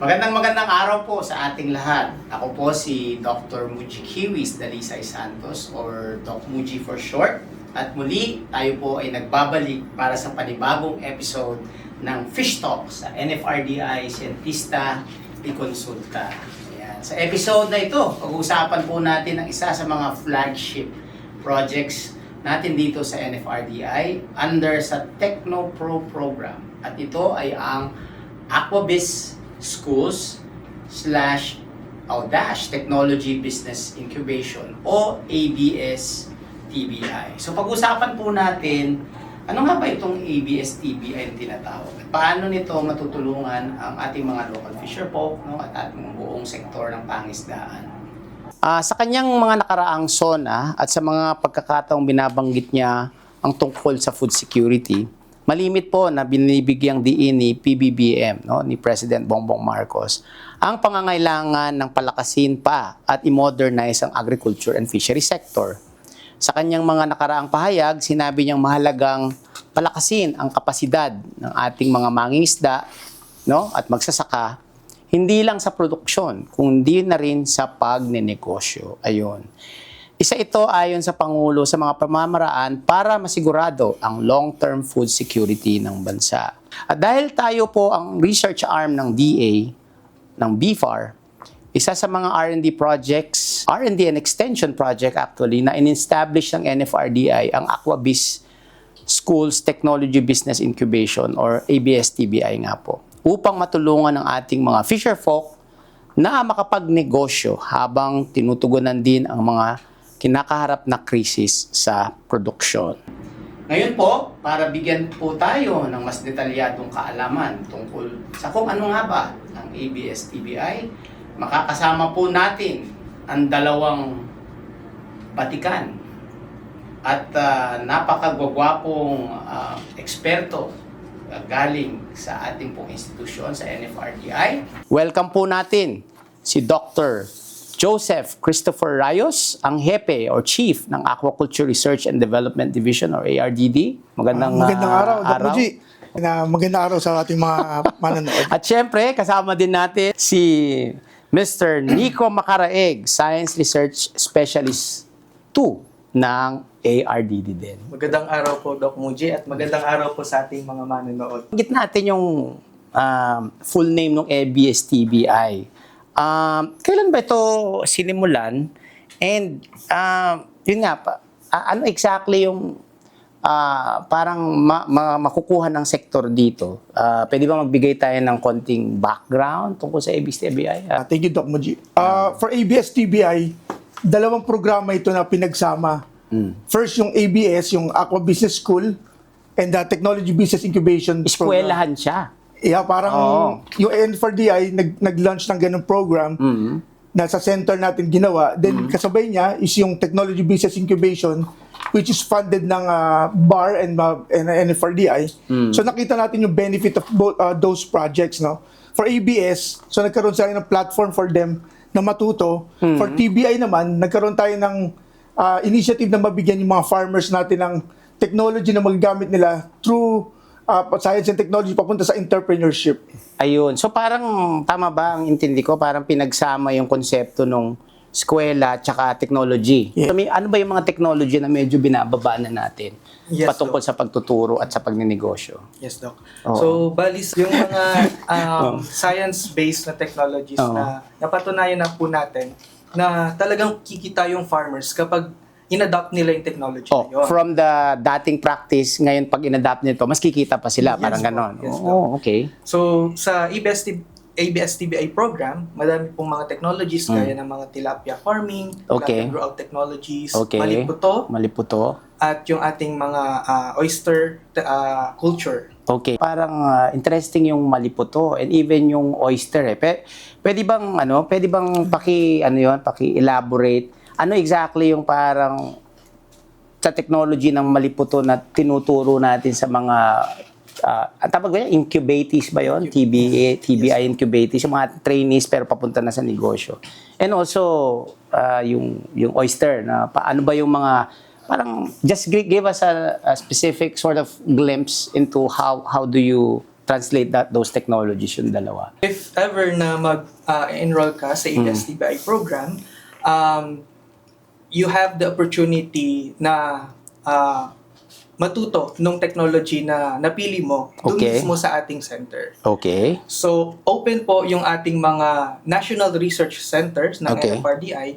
Magandang magandang araw po sa ating lahat. Ako po si Dr. Muji Kiwis Dalisay Santos or Doc Muji for short. At muli, tayo po ay nagbabalik para sa panibagong episode ng Fish Talk sa NFRDI Scientista y Consulta. Ayan. Sa episode na ito, pag-uusapan po natin ang isa sa mga flagship projects natin dito sa NFRDI under sa TechnoPro program. At ito ay ang Aquabiz Schools slash o dash Technology Business Incubation o ABS-TBI. So pag-usapan po natin, ano nga ba itong ABS-TBI na tinatawag? At paano nito matutulungan ang ating mga local fisher folk no, at ating buong sektor ng pangisdaan? Ah, sa kanyang mga nakaraang SONA at sa mga pagkakataong binabanggit niya ang tungkol sa food security, malimit po na binibigyang diin ni PBBM, no, ni President Bongbong Marcos, ang pangangailangan ng palakasin pa at i-modernize ang agriculture and fishery sector. Sa kanyang mga nakaraang pahayag, sinabi niyang mahalagang palakasin ang kapasidad ng ating mga mangingisda no, at magsasaka hindi lang sa produksyon, kundi na rin sa pagnenegosyo. Ayun. Isa ito ayon sa Pangulo sa mga pamamaraan para masigurado ang long-term food security ng bansa. At dahil tayo po ang research arm ng DA, ng BFAR, isa sa mga R&D projects, R&D and extension project actually, na in-establish ng NFRDI ang Aquabiz Schools Technology Business Incubation or ABS-TBI nga po upang matulungan ang ating mga fisher folk na makapagnegosyo habang tinutugunan din ang mga kinakaharap na krisis sa produksyon. Ngayon po, para bigyan po tayo ng mas detalyadong kaalaman tungkol sa kung ano nga ba ang ABS-TBI, makakasama po natin ang dalawang batikan at uh, napakagwagwapong uh, eksperto uh, galing sa ating pong institusyon sa NFRDI. Welcome po natin si Dr. Joseph Christopher Rayos, ang hepe or chief ng Aquaculture Research and Development Division or ARDD. Magandang, Ah, magandang uh, araw, Dr. Muji. Na magandang araw sa ating mga manonood. At syempre, kasama din natin si Mr. Nico Macaraeg, Science Research Specialist 2 ng ARDD din. Magandang araw po, Doc Muji, at magandang araw po sa ating mga manonood. Git natin yung um, full name ng ABS-TBI. Um, kailan ba ito sinimulan? And um, yun nga, pa, a- ano exactly yung ah, parang ma- ma- makukuha ng sektor dito? Ah, pwede ba magbigay tayo ng konting background tungkol sa ABS-TBI? Ah, thank you, Doc Muji. Ah, for ABS-TBI, dalawang programa ito na pinagsama. First, yung ABS, yung Aqua Business School, and the Technology Business Incubation Program. Eskwelahan siya. Yeah, parang Oo. yung NFRDI nag, nag-launch ng ganung program na sa center natin ginawa. Then kasabay niya is yung Technology Business Incubation which is funded ng ah, BAR and, uh, and NFRDI. So nakita natin yung benefit of both ah, those projects, no? For ABS, so nagkaroon tayo ng platform for them na matuto. For TBI naman, nagkaroon tayo ng ah, initiative na mabigyan yung mga farmers natin ng technology na magagamit nila through ah, science and technology papunta sa entrepreneurship. Ayun. So parang tama ba ang intindi ko? Parang pinagsama yung konsepto nung eskwela tsaka technology. Yeah. So, may, ano ba yung mga technology na medyo binababa na natin Yes, patungkol sa pagtuturo at sa pagninegosyo? Yes, Doc. Oo. So, balis yung mga um, science-based na technologies Oo. na napatunayan na po natin na talagang kikita yung farmers kapag in-adopt nila yung technology Oh, na yun. from the dating practice, ngayon pag inadapt nito, mas kikita pa sila, Yes parang ganon. Yes oh, okay. So, sa ABS-TB ABS-TBI program, madami pong mga technologies gaya ng mga tilapia farming. Okay. tilapia grow-out technologies, Okay. maliputo, Maliputo. at yung ating mga ah, oyster ah, culture. Okay. Parang ah, interesting yung maliputo and even yung oyster eh. Pe- pwede bang ano, pwede bang paki ano 'yon, paki-elaborate ano exactly yung parang sa technology ng maliputo na tinuturo natin sa mga uh, tawag ba yan? Incubatees ba yon? TBA, TBI incubatees, yung mga trainees pero papunta na sa negosyo. And also, ah, yung, yung oyster, na paano ba yung mga, parang just gi- give us a, a specific sort of glimpse into how how do you translate that those technologies yung dalawa. If ever na mag-enroll ka sa ABS-TBI program, um, you have the opportunity na ah, matuto nung technology na napili mo doon Okay. mismo sa ating center. Okay. So, open po yung ating mga National Research Centers ng Okay. NFRDI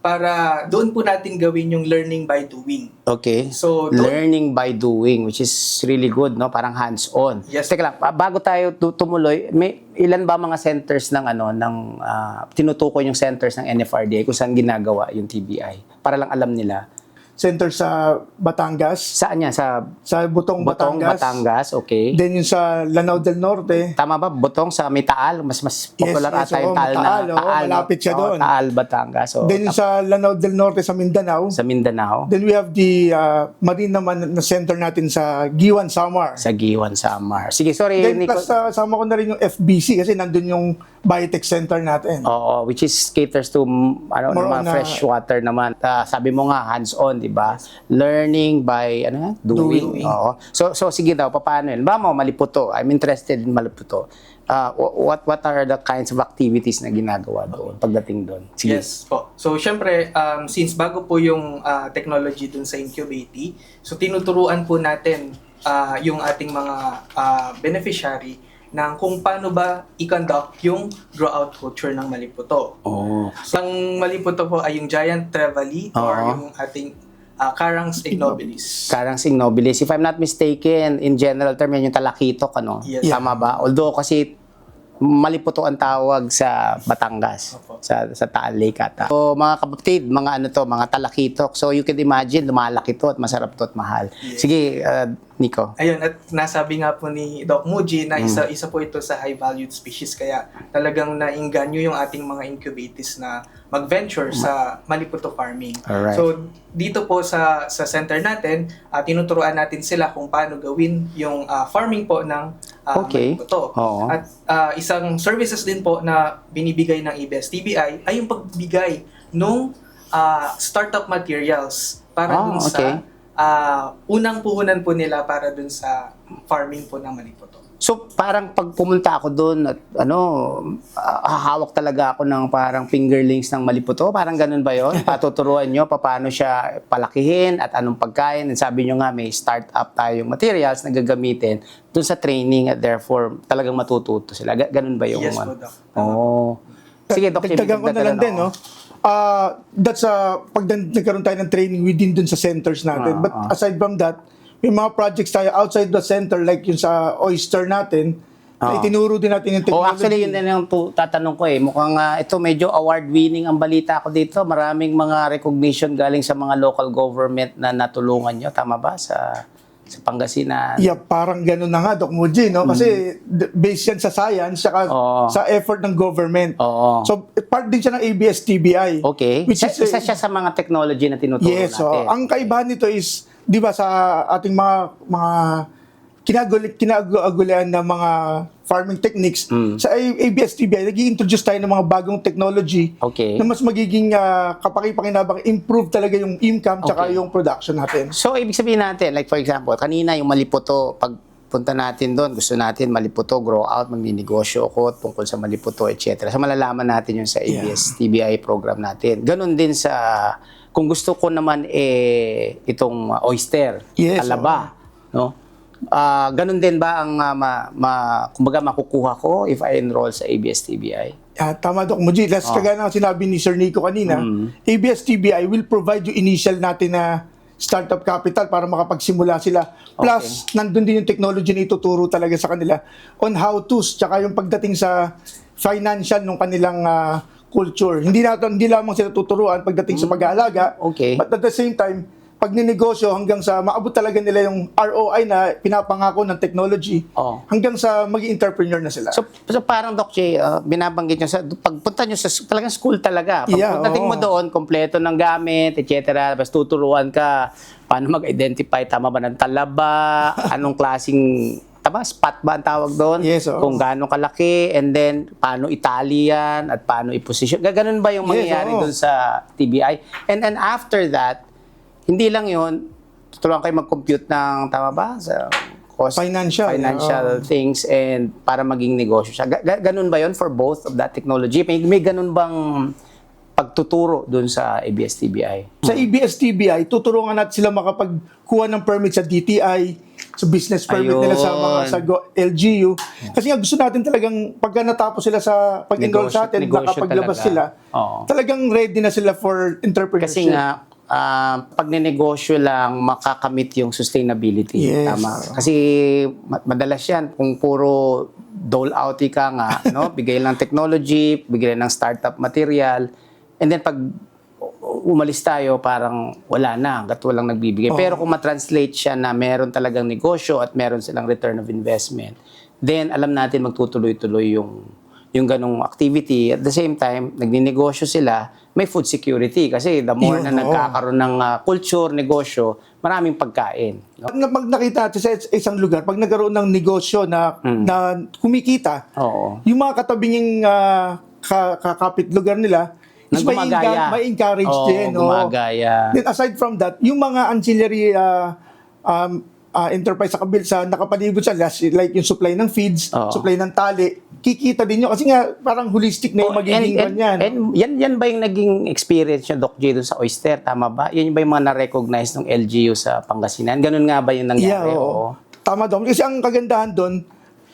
para doon po natin gawin yung learning by doing. Okay. So, doon, Learning by doing, which is really good, no? Parang hands-on. Yes. Teka lang, ba- bago tayo tu- tumuloy, may ilan ba mga centers ng ano ng ah, tinutukoy yung centers ng NFRDA kung saan ginagawa yung TBI para lang alam nila. Center sa Batangas, Saan yan? Sa sa Butong, Botong, Batangas. Batangas, okay. Then yung sa Lanao del Norte, Tama ba? Botong sa may Taal? Mas mas popular yes, ata oo, yung Taal na Taal, oo, no? malapit siya Oo, doon. Taal, Batangas. So, then yung sa Lanao del Norte sa Mindanao. sa Mindanao, Then we have the uh, marine naman na center natin sa Giwan, Samar. sa Giwan, Samar. Sige, sorry, Then Nico. plus uh, sama ko na rin yung FBC kasi nandun yung biotech center natin. Oo, which is caters to mm, ano, More mga on, uh, fresh water naman. Ah, sabi mo nga hands-on, 'di ba? Learning by ano? Doing. Doing. Oo. So so sige daw, paano 'yun? Ba mo maliputo. I'm interested in maliputo. Wh- what what are the kinds of activities na ginagawa doon pagdating doon? Sige. Yes po. So, syempre, um, since bago po yung ah, technology dun sa Incubate, so tinuturuan po natin ah, yung ating mga ah, beneficiary ng kung paano ba i-conduct yung draw-out culture ng Maliputo. Oh. So, ang Maliputo po ay yung Giant Trevally or Oo. yung ating ah, Carangs ignobilis. Karang signobilis. If I'm not mistaken, in general term, yan yung talakitok, ano? Yes. Tama ba? Although kasi maliputo ang tawag sa Batangas, Opo. sa sa Taal Lake ata. So, mga kapatid, mga ano to, mga talakitok. So, you can imagine, lumalaki to at masarap to at mahal. Sige, uh, Nico. Ayun, at nasabi nga po ni Doc Muji na isa, isa po ito sa high-valued species kaya talagang nainganyo yung ating mga incubatees na mag-venture sa Maliputo farming. Alright. So, dito po sa sa center natin, ah, tinuturuan natin sila kung paano gawin yung ah, farming po ng ah, Okay. Maliputo. Oo. At ah, isang services din po na binibigay ng ABS-TBI ay yung pagbigay nung ah, startup materials para Ah, dun okay. sa ah, unang puhunan po nila para dun sa farming po ng Maliputo. So, parang pag pumunta ako doon at ano, ah, hahawak talaga ako ng parang fingerlings ng maliputo. Parang ganun ba yon? Patuturuan nyo paano siya palakihin at anong pagkain. And sabi nyo nga, may start-up tayong materials na gagamitin doon sa training at therefore talagang matututo sila. Ga- Ganun ba yung Yes po, ano? Doc. Oo. Sige, Doc. Dagdagan ko na lang din, no? Ah, that's uh, pag nag- nagkaroon tayo ng training within dun sa centers natin. Ah, But ah. aside from that, may mga projects tayo outside the center like yung sa Oyster natin, na itinuro din natin yung Oh, technology. actually, yun din yung tu- tatanong ko eh. Mukhang ah, ito medyo award-winning ang balita ko dito. Maraming mga recognition galing sa mga local government na natulungan nyo. Tama ba? Sa, sa Pangasinan. Yeah, parang ganun na nga, Doc Muji, no? Kasi d- based yan sa science, saka. Oo. sa effort ng government. Oo. So, part din siya ng ABS-TBI. okay. Which Isa, is, isa siya sa mga technology na tinuturo Yes, so natin. ang kaibahan nito is, 'di ba sa ating mga mga kinagul kinagagulan ng mga farming techniques Mm. sa ABS-TBI nag-introduce tayo ng mga bagong technology Okay. na mas magiging uh, kapaki-pakinabang improve talaga yung income tsaka Okay. yung production natin. So, ibig sabihin natin, like for example, kanina yung maliputo, pag punta natin doon, gusto natin maliputo, grow out, magninegosyo ako tungkol sa maliputo, etc. So, malalaman natin yung sa ABS-TBI program natin. Ganon din sa, kung gusto ko naman eh, itong uh, oyster, Yes, talaba, no? Ah, ganun din ba ang uh, ma, ma, kumbaga makukuha ko if I enroll sa ABS-TBI? Ah, tama Doc Muji. Last Oh. kagaya ng sinabi ni Sir Nico kanina, Mm. ABS-TBI will provide you initial natin na startup capital para makapagsimula sila. Plus, nandun din yung technology na ituturo talaga sa kanila on how to, tsaka yung pagdating sa financial ng kanilang ah, culture. Hindi natin hindi lamang sila tuturuan pagdating sa pag-aalaga, Mm. Okay. but at the same time, pag ninegosyo hanggang sa maabot talaga nila yung ROI na pinapangako ng technology, Oh. hanggang sa maging entrepreneur na sila. So, so parang Doc J, uh, binabanggit nyo sa pagpunta nyo sa talagang school talaga. Yeah, Pagpuntating mo oo. doon, kompleto ng gamit, etc. Tapos tuturuan ka paano mag-identify tama ba ng talaba, anong klasing tama spot ba ang tawag doon? Yes, oo. Kung gaano kalaki and then paano Italian at paano i-position. Gaganon ba yung Yes, mangyayari oo. doon sa TBI? And then after that, hindi lang 'yon, tuturuan kayo mag-compute ng tama ba sa tapos Financial, financial oo. things and para maging negosyo siya. Ga- ga- ganun ba 'yon for both of that technology? May, may ganun bang pagtuturo dun sa ABS-CBI? Sa ABS-TBI, tuturuan natin sila makapagkuha ng permit sa DTI, sa business permit nila sa Ayun. mga sa LGU. Kasi nga gusto natin talagang pagka natapos sila sa pag-enroll Negosyo- sa atin, negosyo nakapaglabas talaga. sila, Oo. talagang ready na sila for entrepreneurship. Kasi nga, ah, pag ninegosyo lang, makakamit yung sustainability. Yes. Tama. Kasi ma- madalas yan, kung puro dole out ka nga, no? bigay lang technology, bigay lang ng startup material, and then pag umalis tayo, parang wala na, hanggat walang nagbibigay. Pero kung matranslate siya na meron talagang negosyo at meron silang return of investment, then alam natin magtutuloy-tuloy yung yung ganong activity. At the same time, nagninegosyo sila, may food security. Kasi the more Yun, na oo. nagkakaroon ng ah, culture, negosyo, maraming pagkain. no? Pag, pag nakita natin sa is- isang lugar, pag nagkaroon ng negosyo na, Hmm. na kumikita, Oo. yung mga katabing uh, kakapit lugar nila, Nagumagaya. enga- may encourage Oo, din. oo. gumagaya. Then aside from that, yung mga ancillary uh, um, uh, enterprise sa kabil sa nakapalibot sa las, like yung supply ng feeds, Oo. supply ng tali, kikita din yun. Kasi nga, parang holistic na yung Oh, magiging and, and, ganyan. and yan, yan ba yung naging experience nyo, Doc J, dun sa Oyster? Tama ba? Yan ba yung mga na-recognize ng LGU sa Pangasinan? Ganun nga ba yung yeah, nangyari? oo. Tama doon. Kasi ang kagandahan doon,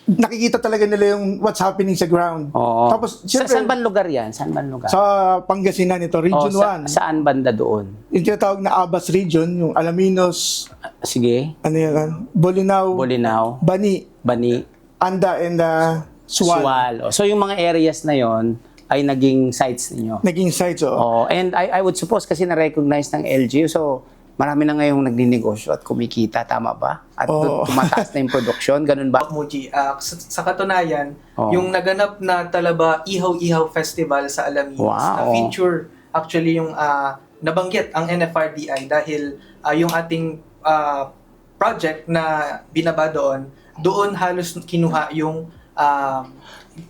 nakikita talaga nila yung what's happening sa ground. Oo. Tapos, sa, siyempre, saan ba lugar yan? Saan ba lugar? sa Pangasinan ito, Region Oh, sa, 1. Saan banda doon? yung tinatawag na Abas Region, yung Alaminos, Sige. ano yan, Bolinao, Bolinao, Bani, Bani, Anda, and uh, Suwal. Suwal. Oh, So yung mga areas na yon ay naging sites ninyo. Naging sites, oh. Oh, and I, I would suppose kasi na-recognize ng LGU, so marami na ngayong nagninegosyo at kumikita, tama ba? At Oo. tumataas na yung production, ganun ba? Muji. Ah, sa, sa katunayan, Oo. yung naganap na Talaba Ihaw-Ihaw Festival sa Alaminos Wow. na feature actually yung ah, nabanggit ang NFRDI dahil ah, yung ating ah, project na binaba doon, doon halos kinuha yung ah,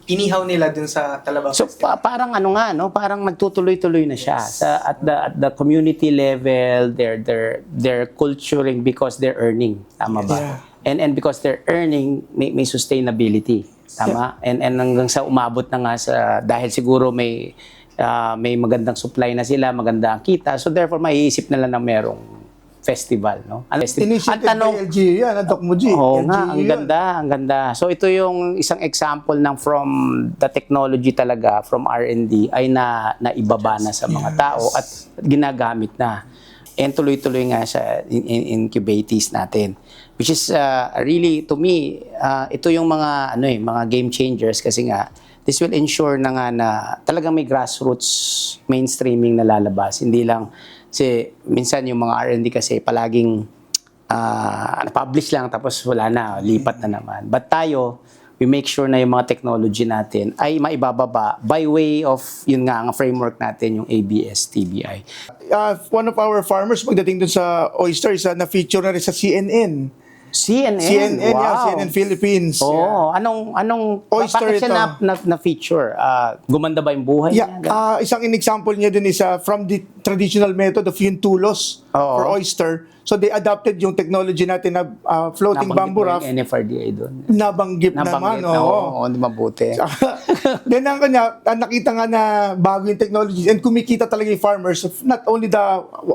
inihaw nila dun sa Talaba So pa- parang ano nga no, parang nagtutuloy-tuloy na siya sa at the at the community level, they're they're they're culturing because they're earning, tama ba? Yeah. And and because they're earning may, may sustainability, tama? And and hanggang sa umabot na nga sa dahil siguro may ah, may magandang supply na sila, maganda ang kita. So therefore maiisip na lang na merong festival, no? Ang festival. Ang tanong, by LGU yan, ang Doc Muji. Oo LGU nga, ang yun. ganda, ang ganda. So ito yung isang example ng from the technology talaga, from R&D, ay na naibaba na sa mga tao at ginagamit na. And tuloy-tuloy nga sa in, in, incubatees natin. Which is uh, really, to me, uh, ito yung mga, ano eh, mga game changers kasi nga, this will ensure na nga na talagang may grassroots mainstreaming na lalabas. Hindi lang, kasi minsan yung mga R&D kasi palaging ah publish lang tapos wala na, lipat na naman. But tayo, we make sure na yung mga technology natin ay maibababa by way of, yun nga, ang framework natin, yung ABS-TBI. Uh, one of our farmers, pagdating dun sa oyster, isa na-feature na rin sa CNN. CNN, CNN, wow. yeah, CNN Philippines. Oo, anong, anong, Oyster bakit siya ito. na, na, na-feature? Ah, gumanda ba yung buhay Yeah, niya? ah, isang in-example niya dun is uh, from the traditional method of yuntulos Oo. for oyster. So they adopted yung technology natin na ah, floating Nabanggit bamboo raft. yung NFRDA doon. Nabanggip naman, Nabanggit na, oo. oo, di mabuti. Then ang kanya, nakita nga na bago yung technologies and kumikita talaga yung farmers, not only the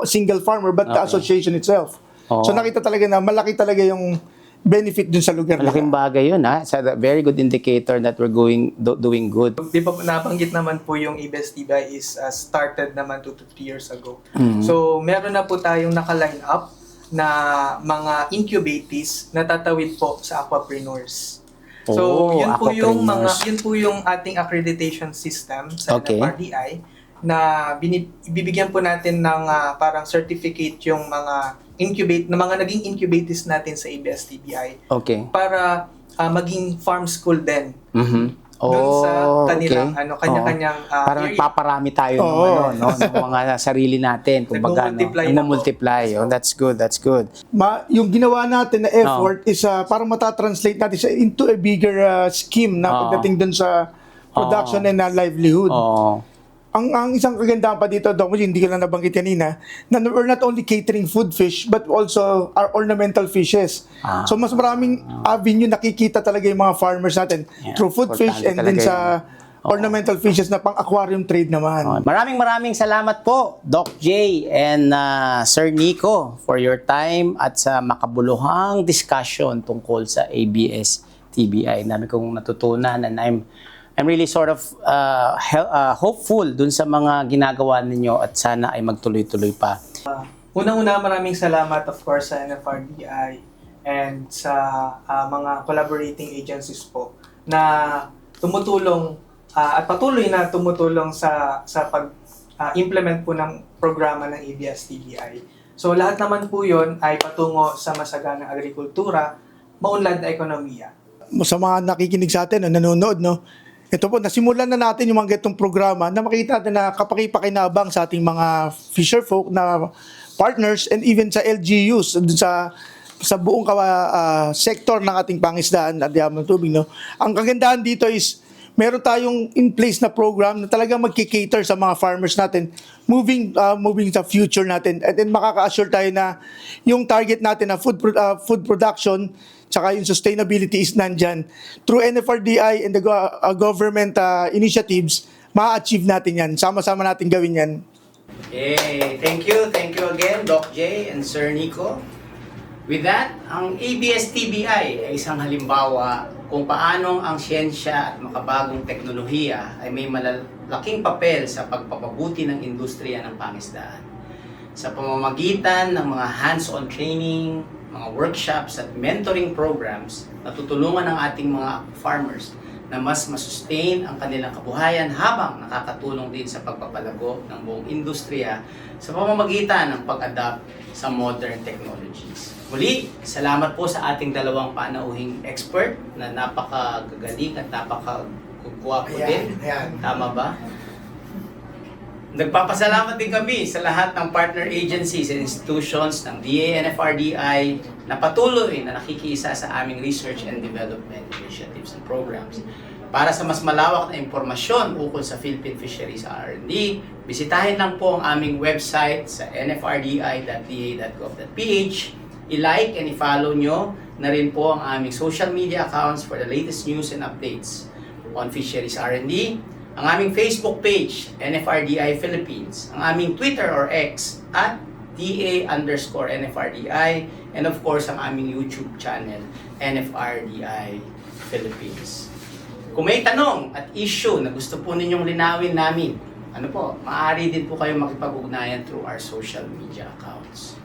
single farmer but the Okay. association itself. Oo. So nakita talaga na malaki talaga yung benefit dun sa lugar Malaking nila. bagay yun, ha? It's a very good indicator that we're going do- doing good. Di ba nabanggit naman po yung ABS TBI is uh, started naman 2 to 3 years ago. Mm-hmm. So, meron na po tayong naka-line up na mga incubatees na tatawid po sa aquapreneurs. So, Oh, yun po yung mga yun po yung ating accreditation system sa Okay. NFRDI na binib- ibibigyan po natin ng ah, parang certificate yung mga incubate na mga naging incubatees natin sa ABS-TBI Okay. para ah, maging farm school din Mhm. Doon sa Oh, kanilang, okay. ano, kanya-kanyang, Oo. ah, Parang area. paparami tayo ng, Oo. ano, no, ng mga sarili natin. Kung baga, no, nagmumultiply. Oh, that's good, that's good. Ma, yung ginawa natin na effort is uh, parang matatranslate natin siya into a bigger uh, scheme na Oo. pagdating dun sa production and uh, livelihood. Oh. Ang, ang isang kagandahan pa dito, Doc, hindi ko lang nabanggit kanina, na we're not only catering food fish, but also our ornamental fishes. Ah. so, mas maraming avenue nakikita talaga yung mga farmers natin Yeah. through food fish and din sa Oo. ornamental fishes na pang-aquarium trade naman. Okay. Maraming maraming salamat po, Doc J and uh, Sir Nico for your time at sa makabuluhang discussion tungkol sa ABS-TBI. Dami kong natutunan and I'm I'm really sort of uh, uh, hopeful dun sa mga ginagawa ninyo at sana ay magtuloy-tuloy pa. Uh, Unang-una, maraming salamat of course sa NFRDI and sa ah, mga collaborating agencies po na tumutulong ah, at patuloy na tumutulong sa sa pag ah, implement po ng programa ng ABS-TBI. So lahat naman po 'yon ay patungo sa masaganang agrikultura, maunlad na ekonomiya. sa mga nakikinig sa atin o nanonood, no? Ito po, nasimulan na natin yung mga ganitong programa na makita na kapakipakinabang sa ating mga fisher folk na partners and even sa LGUs, dun sa sa buong ah, sector ng ating pangisdaan at ng tubig. No? Ang kagandahan dito is meron tayong in place na program na talagang magki-cater sa mga farmers natin moving ah, moving sa future natin and then makaka-assure tayo na yung target natin na food ah, food production tsaka yung sustainability is nandyan. Through NFRDI and the uh, government uh, initiatives, ma-achieve natin yan. Sama-sama natin gawin yan. Yay! Thank you, thank you again, Doc J and Sir Nico. With that, ang ABS-TBI ay isang halimbawa kung paano ang siyensya at makabagong teknolohiya ay may malalaking papel sa pagpapabuti ng industriya ng pangisdaan. Sa pamamagitan ng mga hands-on training, mga workshops at mentoring programs, natutulungan ng ating mga farmers na mas masustain ang kanilang kabuhayan habang nakakatulong din sa pagpapalago ng buong industriya sa pamamagitan ng pag-adapt sa modern technologies. Muli, salamat po sa ating dalawang panauhing expert na napakagagaling at napakagwapo din. Tama ba? Nagpapasalamat din kami sa lahat ng partner agencies and institutions ng DA-NFRDI na patuloy na nakikiisa sa aming research and development initiatives and programs. Para sa mas malawak na impormasyon ukol sa Philippine Fisheries R&D, bisitahin lang po ang aming website sa nfrdi.da.gov.ph. I-like and i-follow nyo na rin po ang aming social media accounts for the latest news and updates on Fisheries R&D, ang aming Facebook page, NFRDI Philippines, ang aming Twitter or X at DA underscore NFRDI, and of course, ang aming YouTube channel, NFRDI Philippines. Kung may tanong at issue na gusto po ninyong linawin namin, ano po, maaari din po kayo makipag-ugnayan through our social media accounts.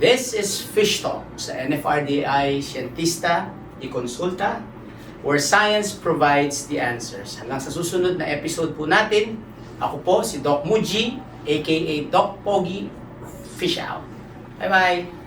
This is Fish Talk sa NFRDI Scientista y Consulta where science provides the answers. Hanggang sa susunod na episode po natin, ako po si Doc Muji, aka Doc Pogi, Fish Out. Bye-bye!